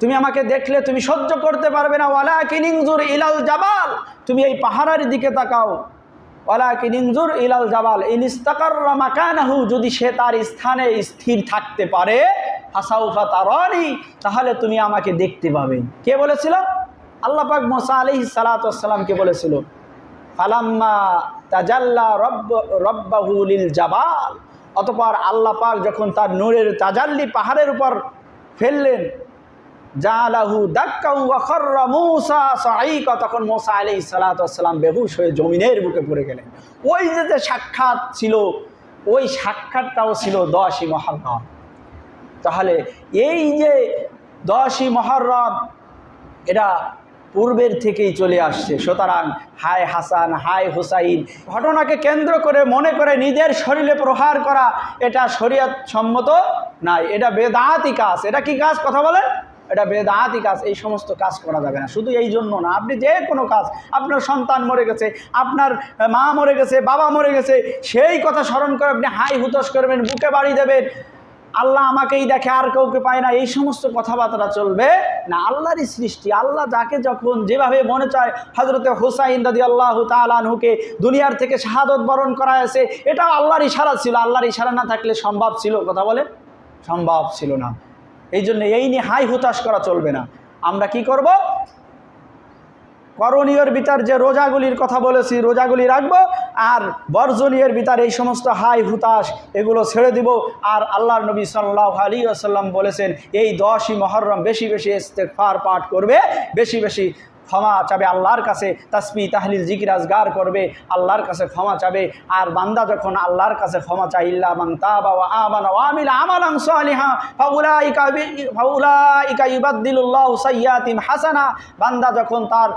তুমি আমাকে দেখলে তুমি সহ্য করতে পারবে না। ওয়ালা কিনিংজুর ইলাল জাবাল। তুমি এই পাহাড়ের দিকে তাকাও। ওয়ালা কিনিংজুর ইলাল জাবাল। ইনিস্তাকার মাকানাহু। যদি সে তার স্থানে স্থির থাকতে পারে হাসাউফা তারনি, তাহলে তুমি আমাকে দেখতে পাবে। কে বলেছিল? আল্লাহ পাক মোসা আলহি সালাতামকে বলেছিল? ফালাম্মা তাজাল্লা রব্ব রব্বাহুলিল জাবাল। অতপর আল্লাহ পাক যখন তার নূরের তাজাল্লি পাহাড়ের উপর ফেললেন জালাহু সাঈকা। তখন মূসা আলাইহিস সালাতু ওয়াসসালাম বেহুশ হয়ে জমিনের বুকে পড়ে গেলেন। ওই যে যে সাক্ষাৎ ছিল, ওই সাক্ষাৎটাও ছিল দশই মহরম। তাহলে এই যে দশই মহরম, এটা পূর্বের থেকেই চলে আসছে। সুতরাং হায় হাসান, হায় হুসাইন, ঘটনাকে কেন্দ্র করে মনে করে নিজের শরীরে প্রহার করা, এটা শরীয়ত সম্মত নাই। এটা বেদাহাতি কাজ। এটা কি কাজ? কথা বলেন। এটা বেদাহাতি কাজ, এই সমস্ত কাজ করা যাবে না। শুধু এই জন্য না, আপনি যে কোনো কাজ, আপনার সন্তান মরে গেছে, আপনার মা মরে গেছে, বাবা মরে গেছে, সেই কথা স্মরণ করে আপনি হাই হুতস করবেন, বুকে বাড়ি দেবেন। আল্লাহ আমাকেই দেখে, আর কাউকে পায় না, এই সমস্ত কথাবার্তা চলবে না। আল্লাহরই সৃষ্টি, আল্লাহ যাকে যখন যেভাবে মনে চায় হজরতে হুসাইন দাদি আল্লাহ তালানহুকে দুনিয়ার থেকে শাহাদত বরণ করা হয়েছে এটাও আল্লাহর ইশারা ছিল। আল্লাহর ইশারা না থাকলে সম্ভব ছিল? কথা বলে সম্ভব ছিল না। এই জন্য এই নিয়ে হাই হুতাশ করা চলবে না। আমরা কি করব? করণীয়র ভিতর যে রোজাগুলির কথা বলেছি, রোজাগুলি রাখব আর বর্জনীয়ের ভিতর এই সমস্ত হাই হুতাশ এগুলো ছেড়ে দিব। আর আল্লাহর নবী সাল্লাহ আলী আসাল্লাম বলেছেন, এই দশই মহরম বেশি বেশি ইস্তেকফার পাঠ করবে, বেশি বেশি ক্ষমা চাবে, আল্লাহর কাছে তাসমি তাহলিল, জিকির, আজগার করবে, আল্লাহর কাছে ক্ষমা চাবে। আর বান্দা যখন আল্লাহর কাছে ক্ষমা চাই ইল্লা হাসানা। বান্দা যখন তার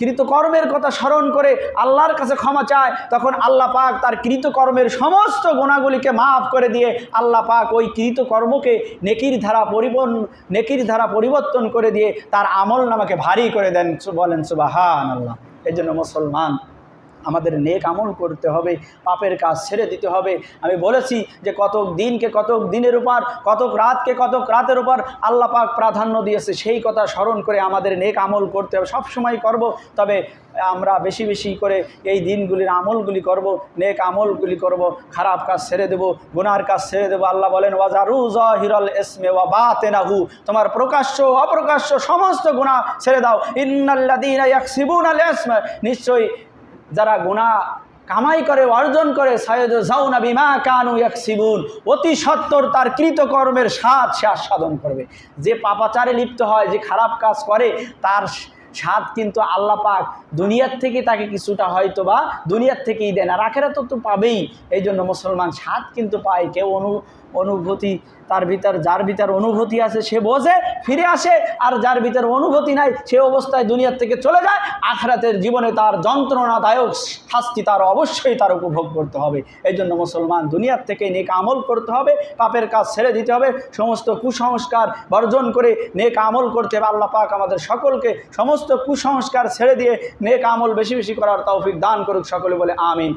কৃতকর্মের কথা স্মরণ করে আল্লাহর কাছে ক্ষমা চায়, তখন আল্লাহ পাক তার কৃতকর্মের সমস্ত গুণাগুলিকে মাফ করে দিয়ে আল্লাহ পাক ওই কৃতকর্মকে নেকির ধারা পরিবর্ন নেকির ধারা পরিবর্তন করে দিয়ে তার আমল নামাকে ভারী করে দেন, বলেন সুবাহান আল্লাহ এই জন্য মুসলমান আমাদের নেক আমল করতে হবে, পাপের কাজ ছেড়ে দিতে হবে। আমি বলেছি যে কতক দিনকে কতক দিনের উপর, কতক রাতকে কতক রাতের উপর আল্লাহ পাক প্রাধান্য দিয়েছে, সেই কথা স্মরণ করে আমাদের নেক আমল করতে হবে। সবসময় করব, তবে আমরা বেশি বেশি করে এই দিনগুলির আমলগুলি করব, নেক আমলগুলি করব, খারাপ কাজ ছেড়ে দেব, গুনার কাজ ছেড়ে দেবো। আল্লাহ বলেন, ওয়াজারু হিরল এসমে ওয়া বাতেনাহু তোমার প্রকাশ্য অপ্রকাশ্য সমস্ত গুণা ছেড়ে দাও। ইন্নাল্লাদিনা ইয়াকসিবুন আল ইসমা, নিশ্চয়ই যারা গুণা কামাই করে, অর্জন করে সৈয়দ জাউনা বিমা কানু ইয়াকসিবুন, অতি সত্তর তার কৃতকর্মের স্বাদ সে আস্বাদন করবে। যে পাপাচারে লিপ্ত হয়, যে খারাপ কাজ করে, তার স্বাদ কিন্তু আল্লাহ পাক দুনিয়ার থেকে তাকে কিছুটা হয়তো বা দুনিয়ার থেকেই দেন। আর আখেরা তো তো পাবেই। এই জন্য মুসলমান স্বাদ কিন্তু পায়। কেউ অনু, অনুভূতি তার ভিতর, যার ভিতর অনুভূতি আছে সে বোঝে, ফিরে আসে। আর যার ভিতর অনুভূতি নাই, সে অবস্থায় দুনিয়ার থেকে চলে যায়। আখরাতের জীবনে তার যন্ত্রণাদায়ক শাস্তি তার অবশ্যই তার উপভোগ করতে হবে। এই জন্য মুসলমান দুনিয়ার থেকে নেক আমল করতে হবে, পাপের কাজ ছেড়ে দিতে হবে, সমস্ত কুসংস্কার বর্জন করে নেক আমল করতে হবে। আল্লাহ পাক আমাদের সকলকে সমস্ত কুসংস্কার ছেড়ে দিয়ে নেক আমল বেশি বেশি করার তৌফিক দান করুক সকলে বলে আমিন।